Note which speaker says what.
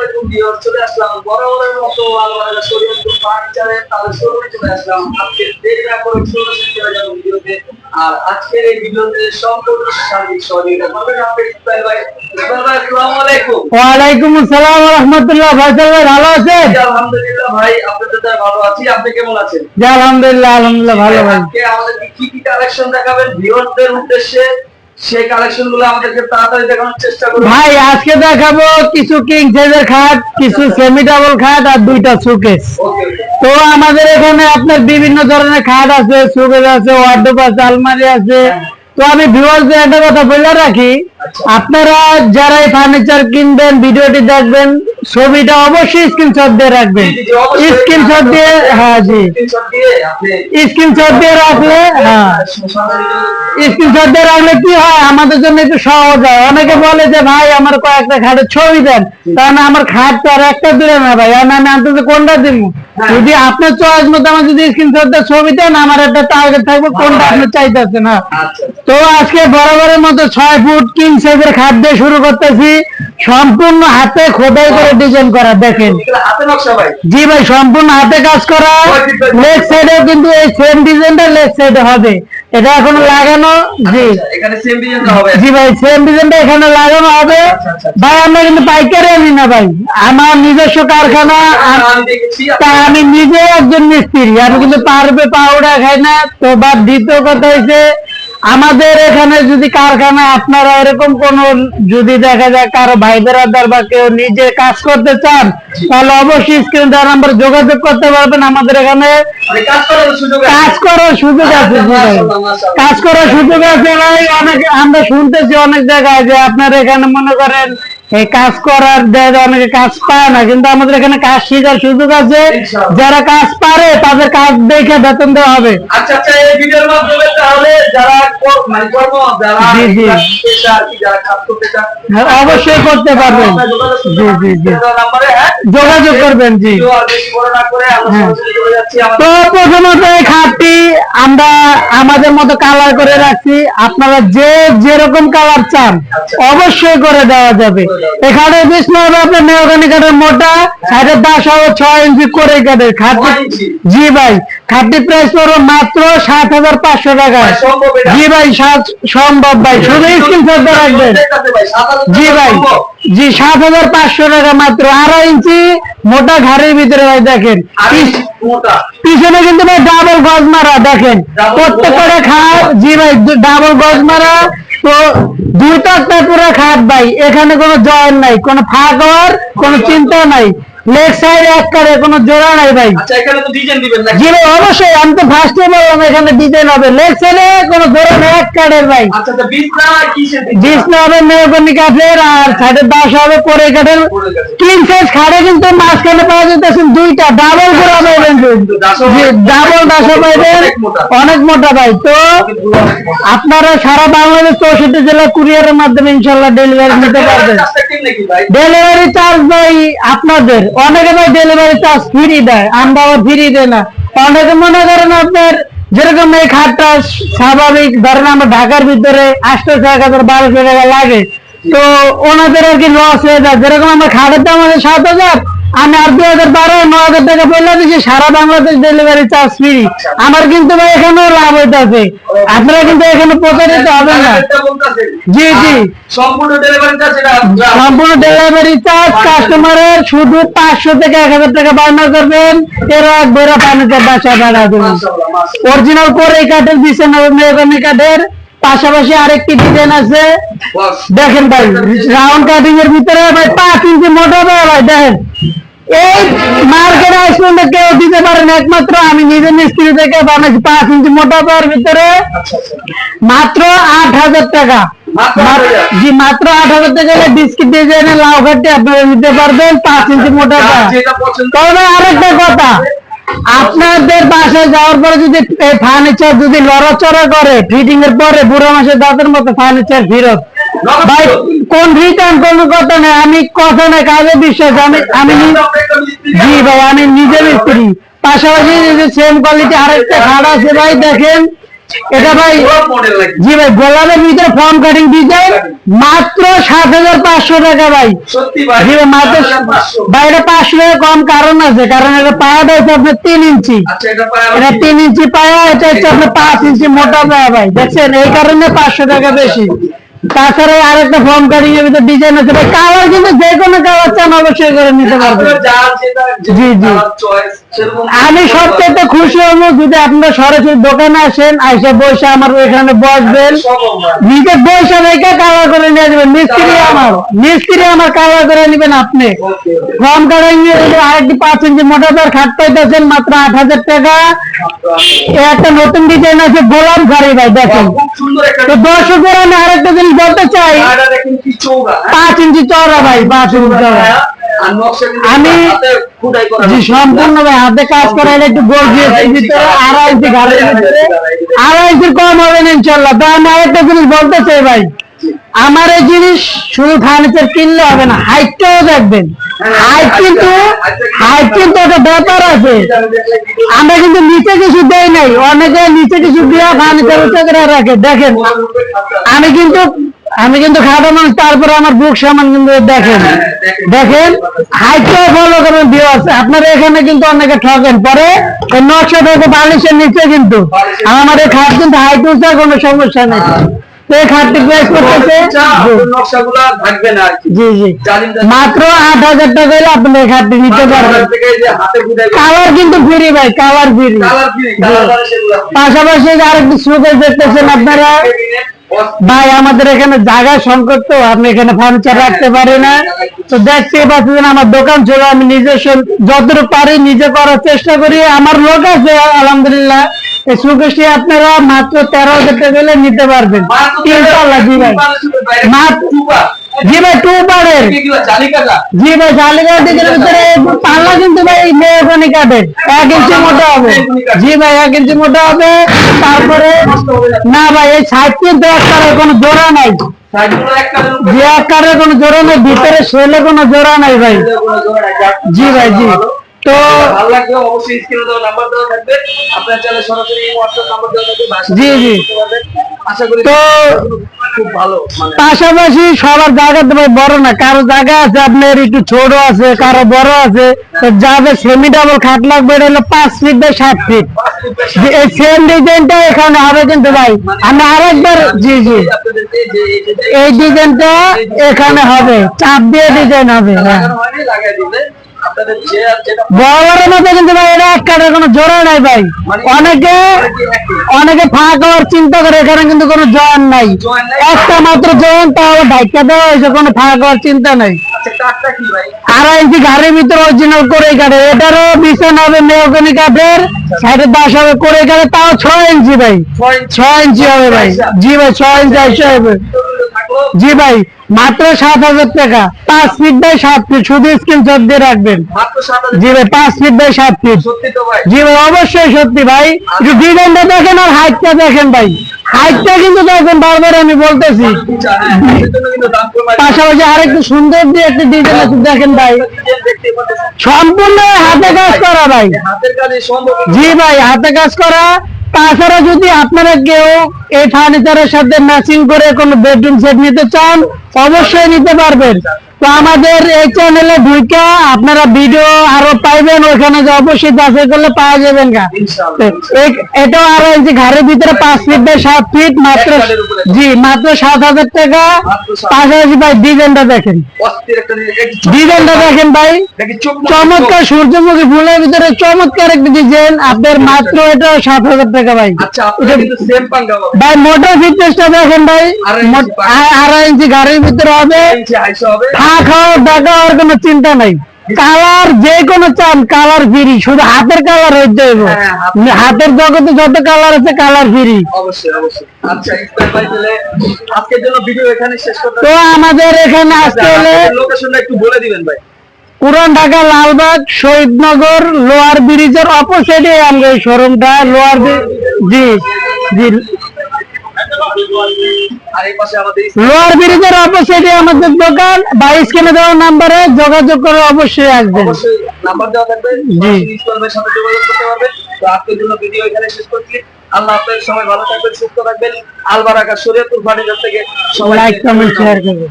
Speaker 1: আলাইকুম ভিউয়ার চলে আসলাম। বরাবরের মতো আলমারা শরীয়তপুর ফার্নিচারে তাদের শোরুমে চলে আসলাম। আজকে দেরি না করে শুরু চলে যাব ভিডিওতে। আর আজকের এই ভিডিওতে সম্পূর্ণ সার্বিক সহযোগিতা করবেন আপনি ইসমাইল ভাই। ইসমাইল ভাই আসসালামু আলাইকুম।
Speaker 2: ওয়ালাইকুম আসসালাম রহমতুল্লাহ ফয়সাল ভাই ভালো আছেন?
Speaker 1: আলহামদুলিল্লাহ ভাই আপনাদের দ্বারা ভালো আছি আপনি কেমন আছেন?
Speaker 2: জি আলহামদুলিল্লাহ আলহামদুলিল্লাহ ভালো ভাই
Speaker 1: আজকে আমাদেরকে কি কি কালেকশন দেখাবেন? ভিউয়ারদের উদ্দেশ্যে সেই কালেকশনগুলো আমাদেরকে তাড়াতাড়ি দেখানোর চেষ্টা করুন।
Speaker 2: ভাই আজকে দেখাবো কিছু কিং সাইজের খাট কিছু সেমি ডাবল খাট আর দুইটা সুকেস তো আমাদের এখানে আপনার বিভিন্ন ধরনের খাট আছে সুকেস আছে ওয়ার্ডরোব আছে আলমারি আছে তো আমি ভিউয়ারদের একটা কথা বলে রাখি আপনারা যারা এই ফার্নিচার কিনবেন ভিডিওটি দেখবেন ছবিটা অবশ্যই স্ক্রিনশট দিয়ে রাখবেন। স্ক্রিনশট দিয়ে হ্যাঁ জি।
Speaker 1: স্ক্রিনশট দিয়ে
Speaker 2: রাখলে হ্যাঁ। স্ক্রিনশট দিয়ে রাখলে কি হয়? আমাদের জন্য একটু সহজ হয়। অনেকে বলে যে ভাই আমার কয়েকটা খাটের ছবি দেন। কারণ আমার খাট তো আর একটা দূরে না ভাই। আর আমি আনতে কোনটা দিব?
Speaker 1: হ্যাঁ।
Speaker 2: যদি আপনার চয়েস মতো আমার যদি স্ক্রিনশট দিয়ে ছবি দেন আমার একটা টার্গেট থাকবে কোনটা আপনি চাইতেছেন না
Speaker 1: আচ্ছা।
Speaker 2: তো আজকে বরাবরের মতো ছয় ফুট কিং সাইজের খাট দিয়ে শুরু করতেছি। সম্পূর্ণ হাতে খোদাই করে ডিজাইন করা, দেখেন। জি ভাই, সম্পূর্ণ হাতে কাজ করা। লেগ সাইডে কিন্তু এই সেম ডিজাইনটা লেগ সাইডে হবে। এটা এখন লাগানো, জি। জি ভাই সেম ডিজাইনটা এখানে লাগানো হবে। ভাই, আমরা কিন্তু পাইকারি আনি না ভাই। আমার নিজস্ব কারখানা তা আমি নিজে একজন মিস্ত্রি। আমি কিন্তু পারবে পাউডার খাই না। তো বা দ্বিতীয় কথা হচ্ছে আমাদের এখানে যদি কারখানা আপনারা এরকম কোন যদি দেখা যায় কারও ভাই বেড়াদার বা কেউ নিজে কাজ করতে চান তাহলে অবশ্যই স্ক্রিন নাম্বার যোগাযোগ করতে পারবেন। আমাদের এখানে
Speaker 1: মানে কাজ করার সুযোগ আছে।
Speaker 2: কাজ করার সুযোগ আছে জি ভাই।
Speaker 1: মাশাআল্লাহ, মাশাআল্লাহ।
Speaker 2: কাজ করার সুযোগ আছে ভাই। অনেক আমরা শুনতেছি অনেক জায়গায় যে আপনার এখানে মনে করেন এই কাজ করার অনেকে কাজ পায় না কিন্তু আমাদের এখানে কাজ শেখার সুযোগ আছে। যারা কাজ পারে তাদের কাজ দেখে বেতন দেওয়া হবে।
Speaker 1: আচ্ছা আচ্ছা এই ভিডিওর মাধ্যমে তাহলে যারা মানে কর্ম যারা
Speaker 2: হ্যাঁ, অবশ্যই করতে পারবেন।
Speaker 1: যোগাযোগ
Speaker 2: জি জি জি।
Speaker 1: হ্যাঁ?
Speaker 2: যোগাযোগ করবেন জি। হ্যাঁ। তো প্রথমত এই খাটটি আমরা আমাদের মতো কালার করে রাখছি। আপনারা যে যেরকম কালার চান অবশ্যই করে দেওয়া যাবে। এখানে বিষ্ণু হবে আপনার মেহগানি কাঠের মোটা সাইডের দাস হবে ছয় ইঞ্চি করে কাঠের জি ভাই খাটটি প্রাইস পড়বে মাত্র সাত হাজার পাঁচশো টাকা? জি ভাই সাত সম্ভব ভাই শুধু স্ক্রিনশট রাখবেন। জি ভাই জি সাত হাজার পাঁচশো টাকা মাত্র। আড়াই ইঞ্চি মোটা ঘাড়ের ভিতরে ভাই দেখেন। পিছনে কিন্তু ভাই ডাবল গজ মারা দেখেন। প্রত্যেকটা খাট জি ভাই ডাবল গজ মারা। তো দুই তক্তা পুরো খাট ভাই। এখানে কোনো জয়েন নাই কোনো ফাঁকর কোনো চিন্তা নাই। লেগ সাইড এক কারে কোনো জোড়া নাই ভাই।
Speaker 1: আচ্ছা এখানে তো ডিজাইন দিবেন
Speaker 2: জি অবশ্যই আমি তো ফার্স্টে বললাম এখানে ডিজাইন হবে। লেগ সাইডে কোনো জোড়া নেই এক ভাই।
Speaker 1: আচ্ছা তো বিছনা বিছনা?
Speaker 2: হবে কাঠের আর সাইডের দাস হবে কোরে কাঠের। কিং সাইজ খাটে কিন্তু মাঝখানে পাওয়া যেতেছে দুইটা ডাবল পাইবেন ডাবল দাসা পাইবেন।
Speaker 1: অনেক মোটা।
Speaker 2: ভাই তো। আপনারা সারা বাংলাদেশ চৌষট্টি জেলা কুরিয়ারের মাধ্যমে ইনশাল্লাহ ডেলিভারি নিতে পারবেন। ডেলিভারি চার্জ ভাই আপনাদের। অনেকে ভাই ডেলিভারি চার্জ ফ্রি দেয় আমরা আবার ফ্রি দেয় না। অনেকে মনে করেন আপনার যেরকম এই খাটটা স্বাভাবিক, ধরেন আমরা ঢাকার ভিতরে আটশো এক হাজার বারোশো টাকা লাগে। তো ওনাদের আর কি লস হয়ে যায়। যেরকম আমার খাটের দাম আছে সাত হাজার, আমি আর দুই হাজার বারো, ন হাজার টাকা বললে দিচ্ছি সারা বাংলাদেশ ডেলিভারি চার্জ ফ্রি আমার কিন্তু ভাই এখানেও লাভ হইতেছে। আপনারা কিন্তু এখানে প্রতারিত হবে না। জি, জি।
Speaker 1: সম্পূর্ণ ডেলিভারিটা সেটা
Speaker 2: সম্পূর্ণ ডেলিভারি চার্জ কাস্টমারের শুধু পাঁচশো থেকে এক হাজার টাকা বায়না করবেন। এরা এক বইরা ফার্নিচার বাসা ভাড়া দেবেন। অরিজিনাল করে এই কাঠের দিচ্ছেন মেহগনি কাঠের। পাশাপাশি আরেকটি ডিজাইন আছে। দেখেন ভাই রাউন্ড কাটিং এর ভিতরে ভাই পাঁচ ইঞ্চি মোটা হবে ভাই দেখেন। এই মার্কেট আইসল্যান্ডে কেউ দিতে পারেন একমাত্র আমি নিজে মিস্ত্রি থেকে বানাচ্ছি পাঁচ ইঞ্চি মোটা পাওয়ার ভিতরে। মাত্র আট হাজার টাকা।
Speaker 1: মাত্র
Speaker 2: মাত্র-
Speaker 1: 8,000
Speaker 2: জি মাত্র আট হাজার টাকা বিস্কিট ডিজাইনের লাউ ঘাটটি আপনারা নিতে পারবেন পাঁচ ইঞ্চি মোটা তবে আরেকটা কথা আপনাদের বাসায় যাওয়ার পরে যদি ফার্নিচার যদি লড়াচড়া করে ফিটিং এর পরে বুড়ো মাসের দাঁতের মতো ফার্নিচার ফেরত। কোন রিটার্ন কোন কথা নেই আমি কথা নেই কাজে বিশ্বাস? আমি আমি নি- জি ভাই আমি নিজে মিস্ত্রি পাশাপাশি সেম কোয়ালিটি আরেকটা খাট আছে ভাই দেখেন। এটা ভাই জি ভাই গোলাপের ভিতরে ফর্ম কাটিং ডিজাইন মাত্র সাত হাজার পাঁচশো টাকা ভাই।
Speaker 1: সত্যি ভাই
Speaker 2: জি ভাই মাত্র
Speaker 1: 7500
Speaker 2: ভাই এটা পাঁচশো টাকা কম কারণ আছে কারণ এটা পায়াটা হচ্ছে আপনার তিন ইঞ্চি।
Speaker 1: আচ্ছা পায়
Speaker 2: এটা তিন ইঞ্চি পায়া এটা হচ্ছে আপনার পাঁচ ইঞ্চি মোটা পায়া ভাই। দেখছেন এই কারণে পাঁচশো টাকা বেশি। তাছাড়া আরেকটা ফর্ম কাটিং এর ভিতরে ডিজাইন আছে। ভাই কালার কিন্তু যে কোনো কালার চান অবশ্যই করে নিতে পারবেন। জি, জি। আমি সবচেয়ে খুশি হব যদি আপনারা সরাসরি দোকানে আসেন আইসা বসে আমার এখানে বসবেন। নিজে বসে রেখে কালার করে নিয়ে যাবেন। মিস্ত্রি আমার মিস্ত্রি আমার কালার করে নেবেন আপনি। ফর্ম কাটিং আরেকটি পাঁচ ইঞ্চি মোটা তার খাট পাইতেছেন মাত্র আট হাজার টাকা। এ একটা নতুন ডিজাইন আছে গোলাপ ঘাড়ি ভাই দেখেন। তো দর্শকের আমি আরেকটা জিনিস বলতে চাই।
Speaker 1: এটা হ্যাঁ?
Speaker 2: পাঁচ ইঞ্চি চওড়া ভাই পাঁচ ইঞ্চি চওড়া।
Speaker 1: কিন্তু
Speaker 2: আমি- জি সম্পূর্ণ ভাই হাতে কাজ করা হলে একটু গোল দিয়েছে ভিতরে আড়াই ইঞ্চি ঘাড়ের ভিতরে আড়াই ইঞ্চি কম হবে না ইনশাল্লাহ। তো আমি আরেকটা জিনিস বলতে চাই ভাই। আমার এই জিনিস শুধু ফার্নিচার কিনলে হবে না, হাইটটাও দেখবেন। হাইট কিন্তু হাইট কিন্তু একটা ব্যাপার আছে। আমরা কিন্তু নিচে কিছু দেই নাই, অনেকে নিচে কিছু দিয়ে ফার্নিচার করে রাখে। দেখেন, আমি কিন্তু আমি কিন্তু খাটো মানুষ, তারপরে আমার বুক সামান কিন্তু দেখেন। দেখেন, হাইটটাও ফলো করবেন ভিউয়ার্স আপনারা এখানে কিন্তু অনেকে ঠকেন পরে নকশা থেকে বালিশের নিচে কিন্তু আমার এই খাট কিন্তু হাইট উঁচা, কোনো সমস্যা নেই। মাত্র আট হাজার টাকা হলে আপনি খাটটি নিতে পারবেন। কালার কিন্তু ফ্রি ভাই কালার ফ্রি পাশাপাশি আরেকটি সুযোগ দেখতেছেন আপনারা। ভাই আমাদের এখানে জায়গা সংকট তো আপনি এখানে ফার্নিচার রাখতে পারি না। তো দেখতে পাচ্ছেন আমার দোকান ছিল আমি নিজস্ব যতটুকু পারি নিজে করার চেষ্টা করি। আমার লোক আছে আলহামদুলিল্লাহ। এই সুকেশটি আপনারা মাত্র তেরো হাজার টাকা নিতে পারবেন। ইনশাল্লাহ জি ভাই। জি ভাই টু পারের জি ভাই জালিগা দিকের ভিতরে পাল্লা কিন্তু ভাই মেহগনি কাঠের এক ইঞ্চি মোটা হবে। জি ভাই এক ইঞ্চি মোটা হবে। তারপরে না। ভাই এই সাইড কিন্তু এক কারের কোনো জোড়া নাই। যে এক কারের কোনো জোড়া নেই ভিতরে শৈলে কোনো জোড়া নাই ভাই। জি ভাই জি। তো
Speaker 1: ভালো লাগবে অবশ্যই স্ক্রিনে দেওয়া নাম্বার দেওয়া থাকবে। আপনার চাইলে সরাসরি হোয়াটসঅ্যাপ নাম্বার দেওয়া থাকবে
Speaker 2: জি, জি।
Speaker 1: আশা করি
Speaker 2: তো
Speaker 1: খুব ভালো মানে
Speaker 2: পাশাপাশি সবার জায়গা তো ভাই বড় না কারও জায়গা আছে আপনার একটু ছোট আছে কারও বড় আছে তো যাদের সেমি ডাবল খাট লাগবে এটা হলো পাঁচ ফিট বাই সাত ফিট এই সেম ডিজাইনটা এখানে হবে কিন্তু ভাই আমি আরেকবার জি জি।
Speaker 1: এই
Speaker 2: এই ডিজাইনটা এখানে হবে চাপ দিয়ে ডিজাইন হবে হ্যাঁ।
Speaker 1: আর
Speaker 2: বড়ের মধ্যে কিন্তু ভাই এটা এক কোনো জোড়া নাই ভাই। অনেকে অনেকে ফাঁক হওয়ার চিন্তা করে এখানে কিন্তু কোনো জয়েন নাই। একটা মাত্র জয়েন তাও ঢাকা দেওয়া হয়েছে কোনো ফাঁক হওয়ার চিন্তা নাই।
Speaker 1: আচ্ছা কাঠটা কি
Speaker 2: ইঞ্চি গাড়ির ভিতরে অরিজিনাল করে কাঠে। এটারও বিছান হবে মেহগনি কাঠের সাইডে বাস হবে করে কাঠে তাও ছয় ইঞ্চি ভাই।
Speaker 1: ছয় ইঞ্চি।
Speaker 2: হবে ভাই। জি ভাই ছয় ইঞ্চি আইসা হবে। জি ভাই মাত্র সাত হাজার টাকা। পাঁচ ফিট বাই সাত ফিট শুধু স্ক্রিনশট দিয়ে রাখবেন। জি ভাই পাঁচ ফিট বাই সাত ফিট জি ভাই অবশ্যই সত্যি ভাই। একটু ডিজাইনটা দেখেন আর হাইটটা দেখেন ভাই। হাইটটা কিন্তু দেখেন বারবার আমি বলতেছি।
Speaker 1: আচ্ছা,
Speaker 2: পাশাপাশি আরেকটু সুন্দর দিয়ে একটা ডিজাইন আছে দেখেন ভাই। সম্পূর্ণ হাতে কাজ করা ভাই। জি ভাই হাতে কাজ করা তাছাড়া যদি আপনারা কেউ এই ফার্নিচারের সাথে ম্যাচিং করে কোনো বেডরুম সেট নিতে চান, অবশ্যই নিতে পারবেন। তো আমাদের এই চ্যানেলে ঢুকে আপনারা ভিডিও আরও পাইবেন ওখানে যে অবশ্যই যাচাই করলে পাওয়া যাবেন গা। এটাও আরও যে ঘরের ভিতরে পাঁচ ফিট বাই সাত ফিট মাত্র। জি মাত্র সাত হাজার টাকা। পাশাপাশি ভাই ডিজাইনটা দেখেন। ডিজাইনটা দেখেন ভাই। চমৎকার সূর্যমুখী ফুলের ভিতরে চমৎকার একটা ডিজাইন আপনার মাত্র এটা সাত হাজার টাকা ভাই।
Speaker 1: আচ্ছা
Speaker 2: ভাই মোটর ফিটনেসটা দেখেন ভাই।
Speaker 1: আড়াই ইঞ্চি
Speaker 2: গাড়ির ভিতরে হবে।
Speaker 1: ইঞ্চি হাইসা হবে
Speaker 2: খা খাওয়া কোনো চিন্তা নাই। কালার যে কোনো চান কালার ফ্রি। শুধু হাতের কালার হইতে হইব।
Speaker 1: হ্যাঁ,
Speaker 2: হাতের জগতে যত কালার আছে কালার ফ্রি।
Speaker 1: আচ্ছা
Speaker 2: তো আমাদের এখানে আসতে হলে
Speaker 1: একটু বলে দিবেন ভাই।
Speaker 2: পুরান ঢাকা লালবাগ শহীদনগর লোয়ার ব্রিজের অপোজিটে আমরা এই শোরুমটা লোয়ার জি জি। লোয়ার ব্রিজের অপোজিটে আমাদের দোকান। বা স্ক্রিনে দেওয়া নাম্বারে যোগাযোগ করে অবশ্যই আসবেন।
Speaker 1: নাম্বার দেওয়া থাকবে।
Speaker 2: জি।
Speaker 1: ইসমাইল সাথে যোগাযোগ করতে পারবেন। তো আজকের জন্য ভিডিও এখানে শেষ করছি। আল্লাহ আপনাদের সবাই ভালো থাকবেন সুস্থ থাকবেন। আলবারাকা শরীয়তুল ফার্নিচার থেকে সবাই
Speaker 2: লাইক কমেন্ট শেয়ার করবেন।